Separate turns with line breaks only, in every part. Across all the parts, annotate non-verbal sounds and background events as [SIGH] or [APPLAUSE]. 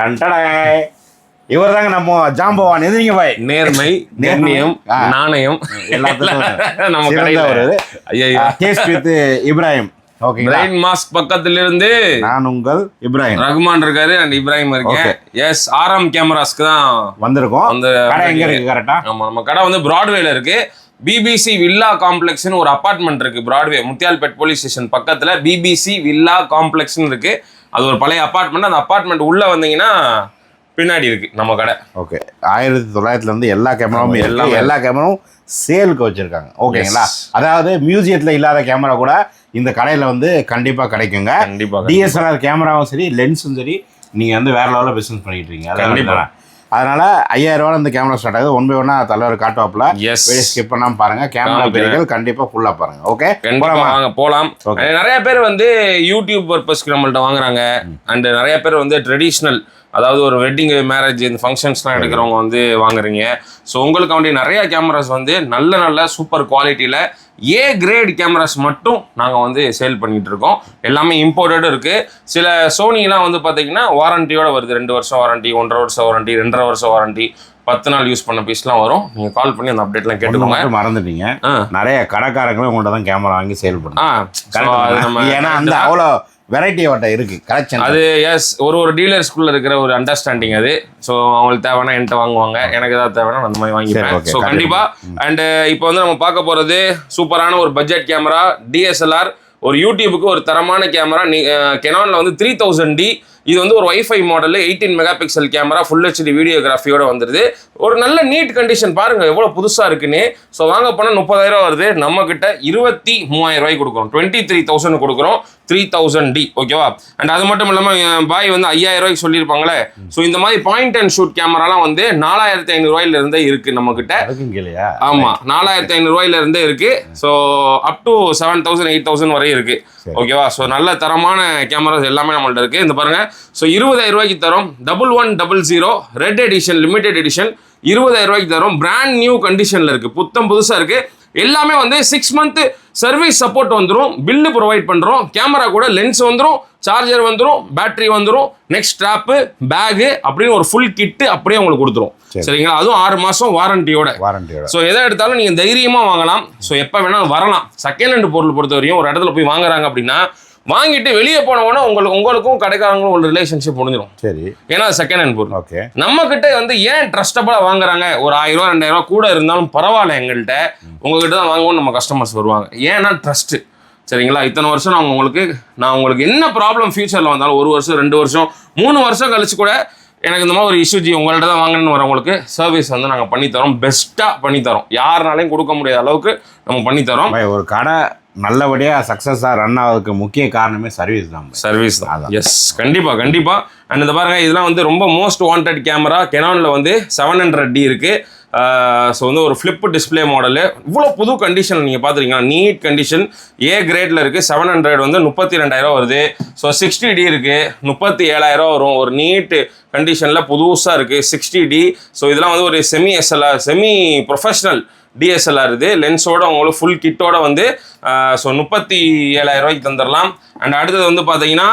டன்டடை இவர் தாங்க நம்ம ஜாம்பவான். எதிரிங்க பாய்?
நேர்மை
நேர்மை.
கண்ணியம்
ஆ.
நாணயம்.
எல்லாத்துக்கும் [LAUGHS]
நம்ம கடையில. ஐயோ
taste with Ibrahim
brain mask பக்கத்துல இருந்து
நான் உங்கள் இப்ராஹிம்
ரகுமான் இருக்காரு அண்ட் இப்ராஹிம் இருக்கேன். எஸ் ஆர்எம் கேமராஸ்க்கு தான்
வந்திருக்கோம்.
அந்த
கடை எங்க இருக்கு கரெக்டா
ஆமா நம்ம கடை வந்து பிராட்வேல இருக்கு. பிபிசி வில்லா காம்ப்ளெக்ஸ்னு ஒரு அபார்ட்மெண்ட் இருக்கு பிராட்வே முத்தியால்பேட் போலீஸ் ஸ்டேஷன் பக்கத்துல பிபிசி வில்லா காம்ப்ளெக்ஸ்னு இருக்கு. அது ஒரு பழைய அபார்ட்மெண்ட் அந்த அபார்ட்மெண்ட் உள்ள வந்தீங்கன்னா பின்னாடி இருக்கு நம்ம கடை.
ஓகே. ஆயிரத்தி தொள்ளாயிரத்துல இருந்து எல்லா கேமராவும்
எல்லாமே.
எல்லா கேமராவும் சேலுக்கு வச்சிருக்காங்க. ஓகேங்களா. அதாவது மியூசியத்துல இல்லாத கேமரா கூட இந்த கடையில வந்து கண்டிப்பா கிடைக்குங்க.
கண்டிப்பா
டிஎஸ்எல்ஆர் கேமராவும் சரி லென்ஸும் சரி நீங்க வந்து வேற லெவலில் பிசினஸ் பண்ணிட்டு இருக்கீங்க.
கண்டிப்பா.
அதனால ஐயாயிரம் இந்த கேமரா ஸ்டார்ட் ஆகுது. ஒன் பை ஒன்னா தலைவர் காட்டுவாப்ல
எஸ்
வீடியோ ஸ்கிப் பண்ணாம பாருங்க. கேமரா. பெரியகள் கண்டிப்பா ஃபுல்லா பாருங்க. ஓகே
கண்டிப்பா வாங்க போலாம். நிறைய பேர் வந்து யூடியூப் பர்பஸ்க்கு நம்மள்ட்ட வாங்குறாங்க. அண்ட் நிறைய பேர் வந்து ட்ரெடிஷ்னல் அதாவது ஒரு வெட்டிங் மேரேஜ் இந்த ஃபங்க்ஷன்ஸ்லாம் எடுக்கிறவங்க வந்து வாங்குறீங்க. ஸோ உங்களுக்கு வேண்டிய நிறைய கேமராஸ் வந்து நல்ல நல்ல சூப்பர் குவாலிட்டியில் ஏ கிரேட் கேமராஸ் மட்டும் நாங்கள் வந்து சேல் பண்ணிகிட்டு இருக்கோம் எல்லாமே இம்போர்ட்டடும் இருக்குது சில சோனிலாம் வந்து பார்த்திங்கன்னா வாரண்டியோட வருது. ரெண்டு வருஷம் வாரண்ட்டி ஒன்றரை வருஷம் வாரண்டி ரெண்டரை வருஷம் வாரண்டி பத்து நாள் யூஸ் பண்ண பீஸ்லாம் வரும். நீங்கள் கால் பண்ணி அந்த அப்டேட்லாம் கேட்டுக்கோங்க.
மட்டும் மறந்துட்டீங்க. நிறைய கடைக்காரங்களும் உங்கள்ட்ட தான் கேமரா வாங்கி சேல் பண்ணுறாங்க ஏன்னா அந்த அவ்வளோ வெரைட்டி அவட்ட இருக்கு கலெக்ஷன்
அது எஸ் ஒரு ஒரு டீலர்ஸ்குள்ள இருக்கிற ஒரு அண்டர்ஸ்டாண்டிங் அது. ஸோ அவங்களுக்கு தேவைன்னா என்கிட்ட வாங்குவாங்க. எனக்கு ஏதாவது தேவைன்னா அந்த மாதிரி வாங்கிப்பேன். ஸோ.
கண்டிப்பா.
அண்ட் இப்போ வந்து நம்ம பார்க்க போறது சூப்பரான ஒரு பட்ஜெட் கேமரா டிஎஸ்எல்ஆர் ஒரு யூடியூபுக்கு ஒரு தரமான கேமரா நீ கெனான்ல வந்து த்ரீ தௌசண்ட் டி இது வந்து ஒரு WiFi model eighteen megapixel camera full HD வீடியோகிராஃபியோட வந்துருது. ஒரு நல்ல நீட் கண்டிஷன் பாருங்க எவ்வளோ புதுசா இருக்குன்னு. ஸோ வாங்க போனால் முப்பதாயிரம் வருது. நம்ம கிட்ட இருபத்தி மூவாயிரம் ரூபாய் கொடுக்குறோம். டுவெண்ட்டி த்ரீ தௌசண்ட் கொடுக்குறோம். த்ரீ தௌசண்ட் டி ஓகேவா அண்ட் அது மட்டும் இல்லாமல் பாய் வந்து ஐயாயிரம் ரூபாய்க்கு சொல்லியிருப்பாங்களே. ஸோ இந்த மாதிரி பாயிண்ட் அண்ட் ஷூட் கேமராலாம் வந்து நாலாயிரத்தி ஐநூறுரூவாயில இருந்தே இருக்கு நம்ம கிட்ட
அதுக்கும் இல்லையா
ஆமா நாலாயிரத்தி ஐநூறுரூவாயில இருந்தே இருக்கு. So up to seven thousand eight thousand வரையும் இருக்கு. ஓகேவா ஸோ நல்ல தரமான கேமராஸ் எல்லாமே நம்மள்ட்ட இருக்கு. இந்த பாருங்க. ஸோ இருபதாயிரம் ரூபாய்க்கு தரோம். Double one double zero red edition limited edition இருபதாயிரம் ரூபாய்க்கு தரோம். பிராண்ட் நியூ கண்டிஷன்ல இருக்கு. புத்தம் புதுசா இருக்கு. எல்லாமே வந்து சிக்ஸ் மந்த் சர்வீஸ் சப்போர்ட் வந்துடும் பில்லு ப்ரொவைட் பண்ணுறோம் கேமரா கூட லென்ஸ் வந்துடும் சார்ஜர் வந்துடும் பேட்டரி வந்துடும் நெக்ஸ்ட் ஸ்ட்ராப்பு பேகு அப்படின்னு ஒரு ஃபுல் கிட்டு அப்படியே உங்களுக்கு கொடுத்துரும். சரிங்களா? அதுவும் ஆறு மாதம் வாரண்டியோட
வாரண்டியோட
ஸோ எதை எடுத்தாலும் நீங்கள் தைரியமாக வாங்கலாம். ஸோ எப்போ வேணாலும் வரலாம். செகண்ட் ஹேண்ட் பொருள் பொறுத்த வரையும் ஒரு இடத்துல போய் வாங்குறாங்க அப்படின்னா வாங்கிட்டு வெளியே போனவொன்னே உங்களுக்கு உங்களுக்கும் கடைக்காரங்களும் ஒரு ரிலேஷன்ஷிப் முடிஞ்சிடும்
சரி.
ஏன்னா செகண்ட் ஹேண்ட் பொருள்.
ஓகே
நம்ம கிட்ட வந்து ஏன் ட்ரஸ்டபுளாக வாங்குறாங்க? ஒரு ஆயிரம் ரூபா ரெண்டாயிரம் ரூபா கூட இருந்தாலும் பரவாயில்ல எங்கள்கிட்ட. உங்ககிட்ட தான் வாங்குவோம் நம்ம கஸ்டமர்ஸ் வருவாங்க. ஏன்னா ட்ரஸ்ட்டு சரிங்களா? இத்தனை வருஷம் நான் உங்களுக்கு நான் உங்களுக்கு என்ன ப்ராப்ளம் ஃபியூச்சரில் வந்தாலும் ஒரு வருஷம் ரெண்டு வருஷம் மூணு வருஷம் கழிச்சு கூட எனக்கு இந்த மாதிரி ஒரு இஷ்யூஜி உங்கள்ட்ட தான் வாங்கணும்னு வரவங்களுக்கு சர்வீஸ் வந்து நாங்கள் பண்ணித்தரோம். பெஸ்ட்டாக பண்ணித்தரோம். யாருனாலையும் கொடுக்க முடியாத அளவுக்கு நம்ம பண்ணித்தரோம்.
ஒரு கடை நல்லபடியா சக்சஸா ரன் ஆகிறதுக்கு முக்கிய காரணமே சர்வீஸ் தான்.
சர்வீஸ் தான். எஸ் கண்டிப்பா கண்டிப்பா. அண்ட் இந்த பாருங்க இதெல்லாம் வந்து ரொம்ப மோஸ்ட் வாண்டட் கேமரா கெனான்ல வந்து செவன் ஹண்ட்ரட் டி இருக்கு. ஸோ வந்து ஒரு ஃப்ளிப் டிஸ்பிளே மாடலு இவ்வளோ புது கண்டிஷன் நீங்கள் பார்த்துருக்கீங்களா நீட் கண்டிஷன் ஏ கிரேட்ல இருக்கு. செவன் ஹண்ட்ரட் வந்து முப்பத்தி ரெண்டாயிரம் வருது. ஸோ சிக்ஸ்டி டி இருக்கு. முப்பத்தி ஏழாயிரம் வரும். ஒரு நீட் கண்டிஷனில் புதுசாக இருக்குது சிக்ஸ்டி டி ஸோ இதெல்லாம் வந்து ஒரு semi SLR semi professional DSLR இது. லென்ஸோட உங்களுக்கு ஃபுல் கிட்டோட வந்து ஸோ முப்பத்தி ஏழாயிரம் ரூபாய்க்கு தந்துடலாம் அண்ட் அடுத்தது வந்து பார்த்தீங்கன்னா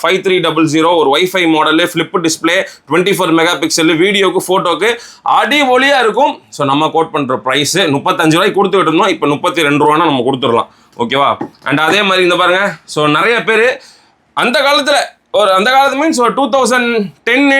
ஃபைவ் த்ரீ டபுள் ஜீரோ ஒரு WiFi model flip display twenty four megapixel வீடியோக்கு ஃபோட்டோக்கு அடிபொலியாக இருக்கும். ஸோ நம்ம கோட் பண்ணுற ப்ரைஸு முப்பத்தஞ்சு ரூபாய்க்கு கொடுத்து இருந்தோம் இப்போ முப்பத்தி ரெண்டு ரூபானா நம்ம கொடுத்துடலாம். ஓகேவா அண்ட் அதே மாதிரி இந்த பாருங்கள் ஸோ நிறைய பேர் அந்த காலத்தில் ஒரு அந்த காலத்து மீன்ஸ் ஒரு டூ தௌசண்ட் டென்னு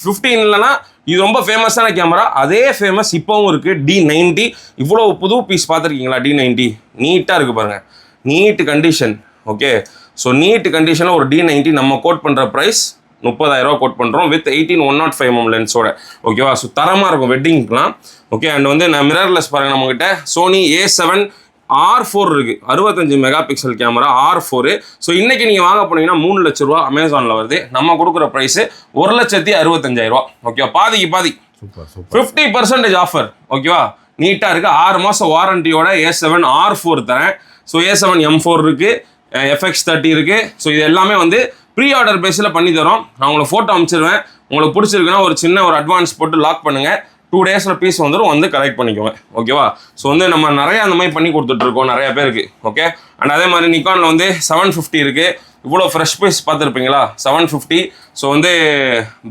ஃபிஃப்டீன் இல்லைனா இது ரொம்ப ஃபேமஸான கேமரா அதே ஃபேமஸ் இப்போவும் இருக்குது டி நைன்ட்டி இவ்வளோ புது பீஸ் பார்த்துருக்கீங்களா? டி நைன்டி நீட்டாக இருக்குது பாருங்கள் neat condition okay so neat கண்டிஷனில் ஒரு டி நைன்டி நம்ம கோட் பண்ணுற ப்ரைஸ் முப்பதாயிரரூவா கோட் பண்ணுறோம் with eighteen one nought five M லென்ஸோட ஓகேவா ஸோ தரமாக இருக்கும் வெட்டிங்க்குலாம் ஓகே அண்ட் வந்து நான் மிரர்லெஸ் பாருங்கள் நம்மக்கிட்ட Sony A seven R four இருக்குது அறுபத்தஞ்சு megapixel camera R four. So இன்றைக்கி நீங்கள் வாங்க போனீங்கன்னா மூணு லட்ச ரூபா அமேசானில் வருது. நம்ம கொடுக்குற ப்ரைஸு ஒரு லட்சத்தி அறுபத்தஞ்சாயிரரூவா ஓகேவா பாதிக்கு பாதி. ஃபிஃப்டி பர்சன்டேஜ் ஆஃபர் ஓகேவா நீட்டாக இருக்குது ஆறு மாதம் வாரண்டியோட ஏ செவன் ஆர் ஃபோர் தரேன். So A seven M four இருக்குது எஃப்எக்ஸ் தேர்ட்டி இருக்குது ஸோ இது எல்லாமே வந்து ப்ரீ ஆர்டர் பேஸில் பண்ணி தரோம். நான் உங்களுக்கு ஃபோட்டோ அனுப்பிச்சிருவேன் உங்களுக்கு பிடிச்சிருக்குன்னா ஒரு சின்ன ஒரு அட்வான்ஸ் போட்டு லாக் பண்ணுங்கள் டூ டேஸில் பீஸ் வந்துடும் வந்து கலெக்ட் பண்ணிக்கோங்க. ஓகேவா ஸோ வந்து நம்ம நிறைய அந்த மாதிரி பண்ணி கொடுத்துட்ருக்கோம் நிறைய பேருக்கு. ஓகே அண்ட் அதே மாதிரி நிக்கானில் வந்து செவன் ஃபிஃப்டி இருக்குது இவ்வளோ ஃப்ரெஷ் பீஸ் பார்த்துருப்பீங்களா? செவன் ஃபிஃப்டி ஸோ வந்து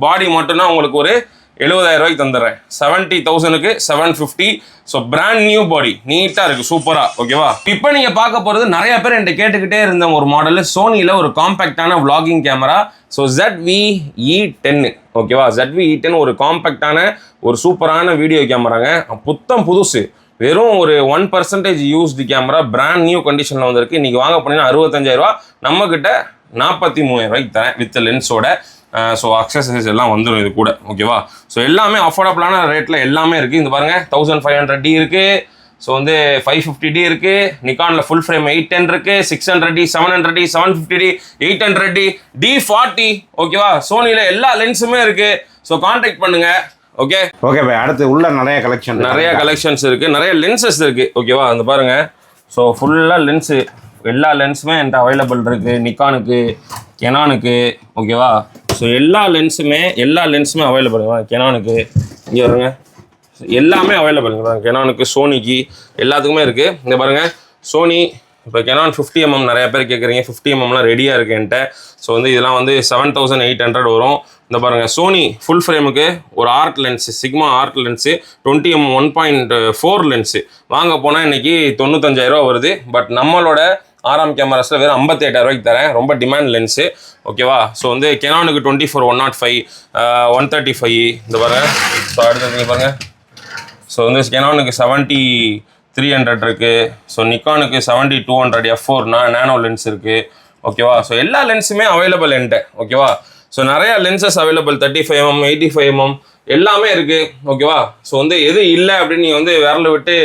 பாடி மட்டும்னா உங்களுக்கு ஒரு எழுபதாயிரம் ரூபாய்க்கு தந்துடுறேன் செவன்ட்டி தௌசண்ட்க்கு seven fifty so brand new body நீட்டாக இருக்குது சூப்பராக ஓகேவா இப்போ நீங்கள் பார்க்க போகிறது நிறைய பேர் என்கிட்ட கேட்டுக்கிட்டே இருந்த ஒரு மாடல் சோனியில் ஒரு காம்பேக்டான vlogging camera so ZV E டென்னு ஓகேவா ZV இ டென் ஒரு காம்பேக்டான ஒரு சூப்பரான வீடியோ கேமராங்க புத்தம் புதுசு. வெறும் ஒரு one percentage used camera brand new கண்டிஷனில் வந்திருக்கு. இன்றைக்கி வாங்க போனீங்கன்னா அறுபத்தஞ்சாயிரரூவா. நம்மக்கிட்ட நாற்பத்தி மூவாயிரம் ரூபாய்க்கு தரேன் வித் லென்ஸோட ஸோ அக்சசரிஸ் எல்லாம் வந்துடும் இது கூட ஓகேவா ஸோ எல்லாமே அஃபோர்டபுளான ரேட்டில் எல்லாமே இருக்குது இந்த பாருங்கள் தௌசண்ட் ஃபைவ் ஹண்ட்ரட் டி இருக்குது ஸோ வந்து ஃபைவ் ஃபிஃப்டி டி இருக்குது நிக்கானில் ஃபுல் ஃப்ரேம் எயிட் டென் இருக்குது six hundred D seven hundred D seven fifty D eight hundred D D forty ஓகேவா சோனியில் எல்லா லென்ஸுமே இருக்குது ஸோ காண்டாக்ட் பண்ணுங்கள் ஓகே
ஓகே பாய் அடுத்து உள்ள நிறைய கலெக்ஷன்
நிறைய கலெக்ஷன்ஸ் இருக்கு. நிறைய லென்சஸ் இருக்கு ஓகேவா அந்த பாருங்க. ஸோ ஃபுல்லாக லென்ஸு எல்லா லென்ஸுமே என்கிட்ட அவைலபிள் இருக்கு. நிக்கானுக்கு கெனானுக்கு ஓகேவா ஸோ எல்லா லென்ஸுமே எல்லா லென்ஸுமே அவைலபிள் கெனானுக்கு இங்கே வருங்க எல்லாமே அவைலபிள் கெனானுக்கு சோனிக்கு எல்லாத்துக்குமே இருக்குது இங்கே பாருங்க. சோனி இப்போ கெனான் ஃபிஃப்டி எம்எம் நிறைய பேர் கேட்குறீங்க ஃபிஃப்டி எம்எம்லாம் ரெடியாக இருக்குன்ட்டு என்கிட்ட. ஸோ வந்து இதெல்லாம் வந்து செவன் தௌசண்ட் எயிட் ஹண்ட்ரட் வரும். இந்த பாருங்கள் சோனி ஃபுல் ஃப்ரேமுக்கு ஒரு art lens Sigma art lens twenty M one point four lens வாங்க போனால் இன்றைக்கி தொண்ணூத்தஞ்சாயிரரூவா வருது. பட் நம்மளோட ஆறாம் கேமராஸில் வெறும் ஐம்பத்தெட்டாயிரம் ரூபாய்க்கு தரேன். ரொம்ப டிமாண்ட் லென்ஸு ஓகேவா ஸோ வந்து கெனானுக்கு twenty four one nought five one thirty five இந்த பாருங்க ஸோ அடுத்தது பாருங்கள் ஸோ வந்து கெனானுக்கு செவன்ட்டி த்ரீ ஹண்ட்ரட் இருக்குது so நிக்கானுக்கு seventy two hundred F four nano lens இருக்குது ஓகேவா ஸோ எல்லா லென்ஸுமே அவைலபிள் என்கிட்ட. ஓகேவா ஸோ நிறையா lenses available thirty five MM eighty five MM எல்லாமே இருக்குது ஓகேவா ஸோ வந்து எது இல்லை அப்படின்னு நீங்கள் வந்து விரல விட்டு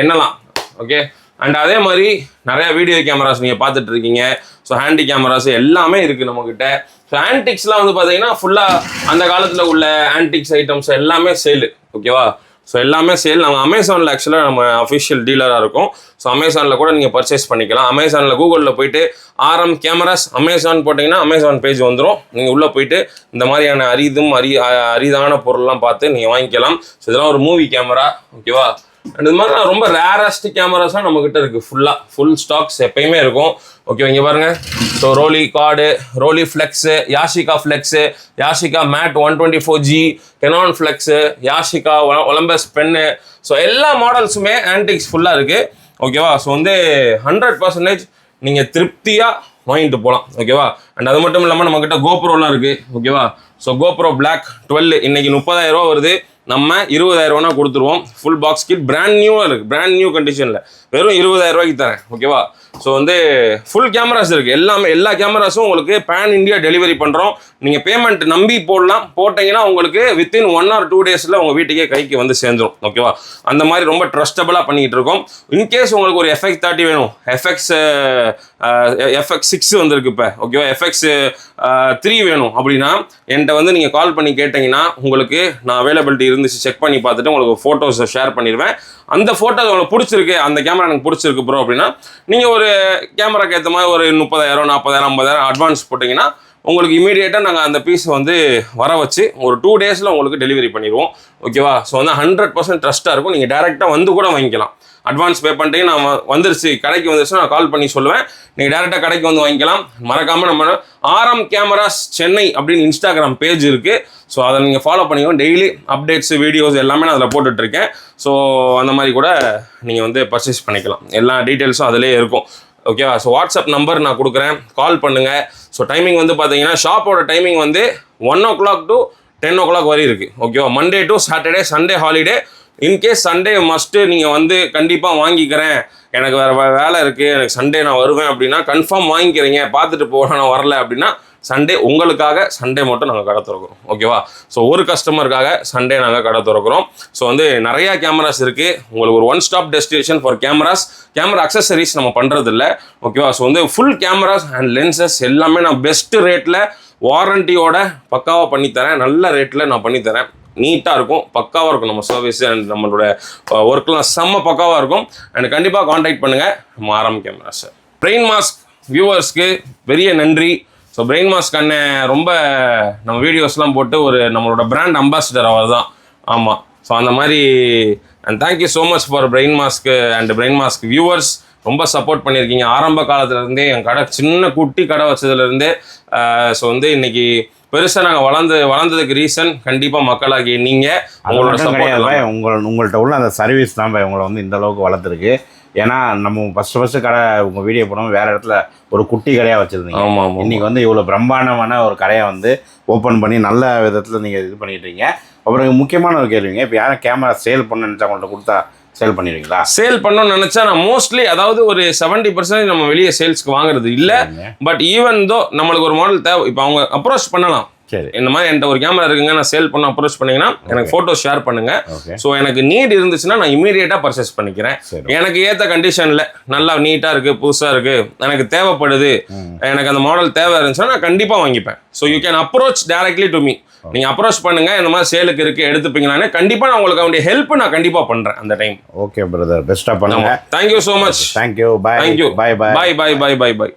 எண்ணலாம். ஓகே அண்ட் அதே மாதிரி நிறைய வீடியோ கேமராஸ் நீங்கள் பார்த்துட்டு இருக்கீங்க ஸோ ஹேண்டி கேமராஸ் எல்லாமே இருக்குது நம்மக்கிட்ட ஸோ ஆன்டிக்ஸ்லாம் வந்து பார்த்தீங்கன்னா ஃபுல்லாக அந்த காலத்தில் உள்ள ஆன்டிக்ஸ் ஐட்டம்ஸ் எல்லாமே சேலு ஓகேவா ஸோ எல்லாமே சேல் நம்ம அமேசானில் ஆக்சுவலாக நம்ம அஃபிஷியல் டீலராக இருக்கும். ஸோ அமேசானில் கூட நீங்கள் பர்ச்சேஸ் பண்ணிக்கலாம். அமேசானில் கூகுளில் போயிட்டு ஆர்எம் கேமராஸ் அமேசான் போட்டிங்கன்னா அமேசான் பேஜ் வந்துடும் நீங்கள் உள்ளே போயிட்டு இந்த மாதிரியான அரிதும் அரி அரிதான பொருள்லாம் பார்த்து நீங்கள் வாங்கிக்கலாம். ஸோ இதெல்லாம் ஒரு மூவி கேமரா ஓகேவா அண்ட் இது மாதிரி ரொம்ப ரேரஸ்ட் கேமராஸாக நம்மக்கிட்ட இருக்குது ஃபுல்லாக ஃபுல் ஸ்டாக்ஸ் எப்பயுமே இருக்கும். ஓகே இங்கே பாருங்கள் so Rolleicord Rolleiflex Yashicaflex Yashica Mat one twenty four G Canonflex Yashica Olympus pen so எல்லா மாடல்ஸுமே ஆன்டிக்ஸ் ஃபுல்லாக இருக்குது ஓகேவா ஸோ வந்து ஹண்ட்ரட் பர்சன்டேஜ் நீங்கள் திருப்தியாக வாங்கிட்டு போகலாம் ஓகேவா அண்ட் அது மட்டும் இல்லாமல் நம்மக்கிட்ட கோப்ரோலாம் இருக்குது ஓகேவா ஸோ கோப்ரோ பிளாக் டுவெல் இன்னைக்கு முப்பதாயிரம் ரூபா வருது. நம்ம இருபதாயிரம் ரூபா கொடுத்துருவோம் ஃபுல் பாக்ஸ் கிட் பிராண்ட் நியூவாக இருக்குது பிராண்ட் நியூ கண்டிஷனில் வெறும் இருபதாயிரம் ரூபாய்க்கு தரேன் ஓகேவா ஸோ வந்து ஃபுல் கேமராஸ் இருக்குது எல்லாமே எல்லா கேமராஸும் உங்களுக்கு பேன் இந்தியா டெலிவரி பண்ணுறோம் நீங்கள் பேமெண்ட் நம்பி போடலாம். போட்டிங்கன்னா உங்களுக்கு வித்தின் ஒன் ஆர் டூ டேஸில் உங்கள் வீட்டுக்கே கைக்கு வந்து சேர்ந்துரும். ஓகேவா அந்த மாதிரி ரொம்ப ட்ரஸ்டபுளாக பண்ணிக்கிட்டு இருக்கோம். இன்கேஸ் உங்களுக்கு ஒரு எஃப்எக்ஸ் தேர்ட்டி வேணும். எஃப்எக்ஸ் எஃப்எக்ஸ் சிக்ஸ் வந்திருக்கு இப்போ. ஓகேவா எஃப்எக்ஸ் த்ரீ வேணும் அப்படின்னா என்கிட்ட வந்து நீங்கள் கால் பண்ணி கேட்டிங்கன்னா உங்களுக்கு நான் அவைலபிலிட்டி இருந்துச்சு செக் பண்ணி பார்த்துட்டு உங்களுக்கு ஃபோட்டோஸை ஷேர் பண்ணிடுவேன். அந்த ஃபோட்டோ உங்களுக்கு பிடிச்சிருக்கு அந்த கேமரா எனக்கு பிடிச்சிருக்கு ப்ரோ அப்படின்னா நீங்கள் ஒரு கேமராக்கு ஏற்ற மாதிரி ஒரு முப்பதாயிரம் நாற்பதாயிரம் ஐம்பதாயிரம் அட்வான்ஸ் போட்டிங்கன்னா உங்களுக்கு இமீடியட்டாக நாங்கள் அந்த பீஸை வந்து வர வச்சு ஒரு டூ டேஸில் உங்களுக்கு டெலிவரி பண்ணிடுவோம். ஓகேவா ஸோ வந்து ஹண்ட்ரட் பர்சன்ட் ட்ரஸ்ட்டாக இருக்கும். நீங்கள் டேரெக்டாக வந்து கூட வாங்கிக்கலாம். அட்வான்ஸ் பே பண்ணிட்டீங்க நான் வந்துருச்சு. கடைக்கு வந்துருச்சு நான் கால் பண்ணி சொல்லுவேன். நீங்கள் டேரெக்டாக கடைக்கு வந்து வாங்கிக்கலாம். மறக்காமல் நம்ம ஆர்எம் கேமராஸ் சென்னை அப்படின்னு இன்ஸ்டாகிராம் பேஜ் இருக்குது ஸோ அதை நீங்கள் ஃபாலோ பண்ணிக்கோ டெய்லி அப்டேட்ஸ் வீடியோஸ் எல்லாமே நான் அதில் போட்டுட்ருக்கேன். ஸோ அந்த மாதிரி கூட நீங்கள் வந்து பர்ச்சேஸ் பண்ணிக்கலாம். எல்லா டீட்டெயில்ஸும் அதிலே இருக்கும். ஓகேவா ஸோ வாட்ஸ்அப் நம்பர் நான் கொடுக்குறேன். கால் பண்ணுங்கள் ஸோ டைமிங் வந்து பார்த்தீங்கன்னா ஷாப்போட டைமிங் வந்து one o'clock to ten o'clock வரையும் இருக்குது ஓகேவா Monday to Saturday Sunday holiday in case Sunday must நீங்கள் வந்து கண்டிப்பாக வாங்கிக்கிறேன். எனக்கு வேறு வேலை இருக்குது எனக்கு சண்டே நான் வருவேன் அப்படின்னா கன்ஃபார்ம் வாங்கிக்கிறீங்க. பார்த்துட்டு போக நான் வரல அப்படின்னா சண்டே உங்களுக்காக சண்டே மட்டும் நாங்கள் கடை திறக்கிறோம். ஓகேவா ஸோ ஒரு கஸ்டமருக்காக சண்டே நாங்கள் கடை திறக்கிறோம். ஸோ வந்து நிறையா கேமராஸ் இருக்குது உங்களுக்கு ஒரு one stop destination for cameras camera accessories நம்ம பண்ணுறது இல்லை ஓகேவா ஸோ வந்து ஃபுல் கேமராஸ் அண்ட் லென்சஸ் எல்லாமே நான் பெஸ்ட்டு ரேட்டில் வாரண்டியோட பக்காவாக பண்ணித்தரேன் நல்ல ரேட்டில் நான் பண்ணித்தரேன் நீட்டாக இருக்கும் பக்காவாக இருக்கும் நம்ம சர்வீஸ் அண்ட் நம்மளோட ஒர்க்லாம் செம்ம பக்காவாக இருக்கும். அண்ட் கண்டிப்பாக காண்டாக்ட் பண்ணுங்கள் நம்ம ஆரம் சார் பிரெயின் மாஸ்க் வியூவர்ஸ்க்கு பெரிய நன்றி. ஸோ பிரெயின் மாஸ்க் அண்ணன் ரொம்ப நம்ம வீடியோஸ்லாம் போட்டு ஒரு நம்மளோட பிராண்ட் அம்பாசிடர் அவர் தான் ஆமாம் ஸோ அந்த மாதிரி and thank you so much for brain mask and brain mask viewers ரொம்ப சப்போர்ட் பண்ணியிருக்கீங்க. ஆரம்ப காலத்துலேருந்தே என் கடை சின்ன குட்டி கடை வச்சதுல இருந்தே ஸோ வந்து இன்னைக்கு பெருசா நாங்க வளர்ந்து வளர்ந்ததுக்கு ரீசன் கண்டிப்பா மக்களாகிய நீங்க
அது
உங்களோட சப்போர்ட்
உங்கள் உங்கள்கிட்ட உள்ள அந்த சர்வீஸ் தான் உங்களை வந்து இந்த அளவுக்கு வளர்த்துருக்கு. ஏன்னா நம்ம ஃபஸ்ட்டு ஃபஸ்ட்டு கடை உங்கள் வீடியோ போனோம். வேறு இடத்துல ஒரு குட்டி கடையாக வச்சுருந்தீங்க.
ஆமா ஆமா
இன்னைக்கு வந்து இவ்வளோ பிரம்மாண்டமான ஒரு கடையை வந்து ஓப்பன் பண்ணி நல்ல விதத்தில் நீங்கள் இது பண்ணிட்டு இருக்கீங்க. அப்புறம் முக்கியமான ஒரு கேள்விங்க. இப்போ யாரும் கேமரா சேல் பண்ண நினச்சா உங்கள்கிட்ட கொடுத்தா சேல் பண்ணிடுவீங்களா
சேல் பண்ணணும்னு நினைச்சா நான் மோஸ்ட்லி அதாவது ஒரு செவன்டி பர்சன்டேஜ் நம்ம வெளியே சேல்ஸ்க்கு வாங்குறது இல்ல. பட் ஈவன் தோ நம்மளுக்கு ஒரு மாடல் தேவை இப்போ அவங்க அப்ரோச் பண்ணலாம்.
சரி.
இந்த மாதிரி என்கிட்ட ஒரு கேமரா இருக்குங்க. நான் சேல் பண்ண அப்ரோச் பண்ணீங்கன்னா எனக்கு ஃபோட்டோ ஷேர் பண்ணுங்க. ஸோ எனக்கு நீட் இருந்துச்சுன்னா நான் இமீடியட்டாக பர்ச்சேஸ் பண்ணிக்கிறேன். எனக்கு ஏற்ற கண்டிஷனில் நல்லா நீட்டாக இருக்குது புதுசாக இருக்குது எனக்கு தேவைப்படுது. எனக்கு அந்த மாடல் தேவை இருந்துச்சுன்னா நான் கண்டிப்பாக வாங்கிப்பேன். So you can approach directly to me நீங்கள் அப்ரோச் பண்ணுங்க. இந்த மாதிரி சேலுக்கு இருக்குது எடுத்துப்பீங்களானே கண்டிப்பாக நான் உங்களுக்கு அவனுடைய ஹெல்ப் நான் கண்டிப்பாக பண்ணுறேன் அந்த டைம்
ஓகே பிரதர் பெஸ்ட்டாக பண்ணுங்க.
Thank you so much
thank you bye
thank you
bye
bye bye bye bye bye